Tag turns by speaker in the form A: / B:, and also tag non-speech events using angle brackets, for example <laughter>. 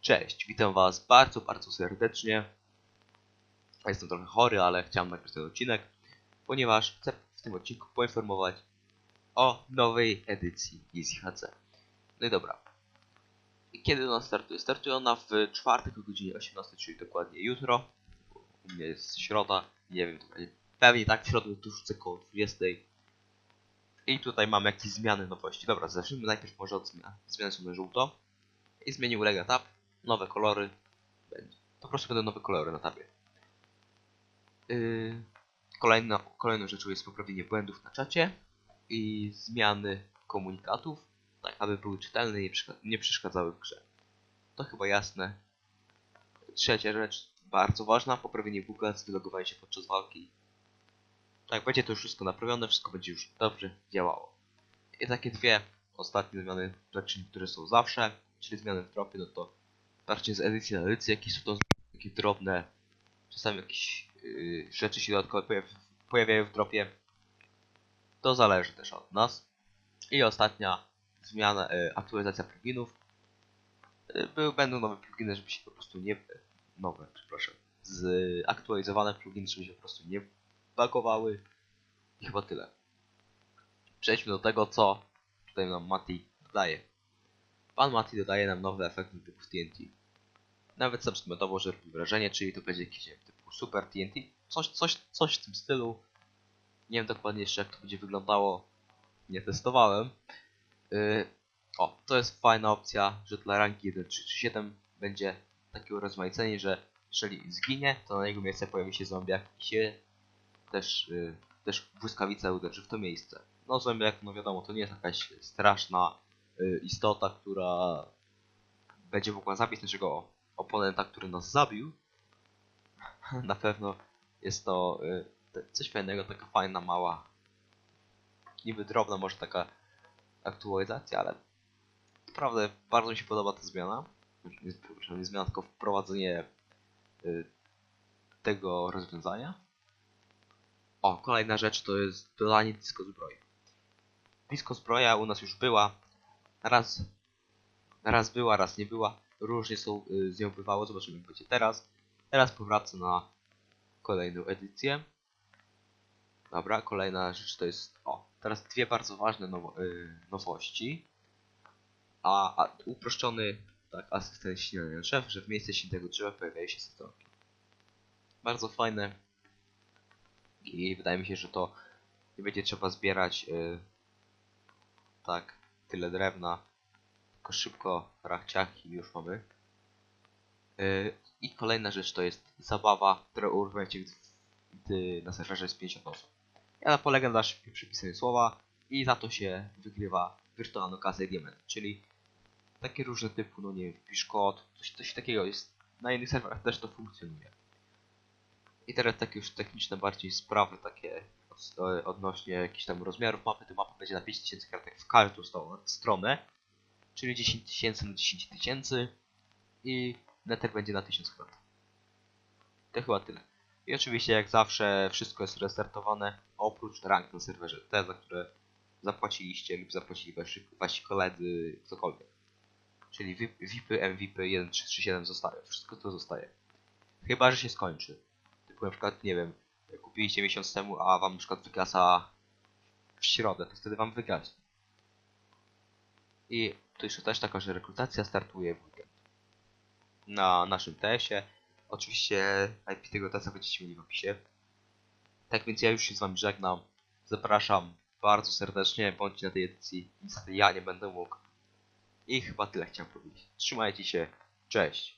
A: Cześć, witam was bardzo, bardzo serdecznie. Jestem trochę chory, ale chciałem nagrać ten odcinek, ponieważ chcę w tym odcinku poinformować o nowej edycji Easy HC. No i dobra. Kiedy ona startuje? Startuje ona w czwartek o godzinie 18, czyli dokładnie jutro. U mnie jest środa, nie wiem, pewnie tak w środę tu rzucę koło 20. I tutaj mamy jakieś zmiany, nowości. Dobra, zacznijmy najpierw może od zmian. Zmiany są na żółto. I zmienił Lega Tab nowe kolory. Będzie. Po prostu będą nowe kolory na tabie. Yy, kolejna, kolejną rzeczą jest poprawienie błędów na czacie i zmiany komunikatów, tak aby były czytelne i nie przeszkadzały w grze. To chyba jasne. Trzecia rzecz, bardzo ważna, poprawienie buga z wylogowaniem się podczas walki. Tak, będzie to już wszystko naprawione, wszystko będzie już dobrze działało. I takie dwie ostatnie zmiany rzeczy, które są zawsze, czyli zmiany w dropie, no to Tarcie z edycji na edycję, jakieś są to takie drobne, czasami jakieś yy, rzeczy się dodatkowo pojaw pojawiają w dropie. To zależy też od nas. I ostatnia zmiana, yy, aktualizacja pluginów. Yy, będą nowe pluginy, żeby się po prostu nie... nowe, przepraszam. Zaktualizowane pluginy, żeby się po prostu nie bagowały. I chyba tyle. Przejdźmy do tego, co tutaj nam Mati dodaje. Pan Mati dodaje nam nowe efekty typu TNT. Nawet skomentował, że robi wrażenie, czyli to będzie jakiś typu Super TNT. Coś, coś, coś w tym stylu. Nie wiem dokładnie jeszcze jak to będzie wyglądało. Nie testowałem. Yy, o, to jest fajna opcja, że dla ranki 1, 3 czy 7 będzie takie urozmaicenie, że jeżeli zginie, to na jego miejsce pojawi się zombiak i się też, yy, też błyskawica uderzy w to miejsce. No zombiak, no wiadomo, to nie jest jakaś straszna y, istota, która będzie mogła zabić naszego oponenta, który nas zabił. <laughs> Na pewno jest to y, coś fajnego, taka fajna, mała, niby drobna może taka aktualizacja, ale naprawdę bardzo mi się podoba ta zmiana. Nie, zmiana, tylko wprowadzenie y, tego rozwiązania. O, kolejna rzecz to jest dodanie disco zbroi. Disco zbroja u nas już była, raz, raz była, raz nie była. Różnie są y, z nią bywało, zobaczymy jak będzie teraz. Teraz powraca na kolejną edycję. Dobra, kolejna rzecz to jest. O, teraz dwie bardzo ważne nowo, y, nowości. A, a uproszczony tak, asystent śniadania drzew, że w miejsce śniętego drzewa pojawiają się sadzonki. Bardzo fajne. I wydaje mi się, że to nie będzie trzeba zbierać y, tak tyle drewna. Tylko szybko rachciach i już mamy. Yy, I kolejna rzecz to jest zabawa, która uruchamiacie gdy, na serwerze jest 50 osób. Ja polegam na szybkim przypisaniu słowa i za to się wygrywa wirtualną kasę i diament, czyli takie różne typu, no nie wiem, wpisz kod, coś, coś takiego jest. Na innych serwerach też to funkcjonuje. I teraz takie już techniczne bardziej sprawy, takie od- odnośnie jakichś tam rozmiarów mapy, to mapa będzie na 5000 kartek w każdą stronę, czyli 10 tysięcy na 10 tysięcy i netek będzie na 1000 kart. To chyba tyle. I oczywiście jak zawsze wszystko jest restartowane, oprócz rank na serwerze, te za które zapłaciliście lub zapłacili wasi, wasi koledzy, cokolwiek. Czyli VIP, VIPy, MVP 1337 zostaje, wszystko to zostaje. Chyba, że się skończy. Na przykład, nie wiem, kupiliście miesiąc temu, a wam na przykład wygasa w środę, to wtedy wam wygaśnie. I tu jeszcze też taka, że rekrutacja startuje w weekend. Na naszym TS-ie. Oczywiście IP tego TS-a będziecie mieli w opisie. Tak więc ja już się z wami żegnam. Zapraszam bardzo serdecznie, bądźcie na tej edycji. Niestety ja nie będę mógł. I chyba tyle chciałem powiedzieć. Trzymajcie się. Cześć.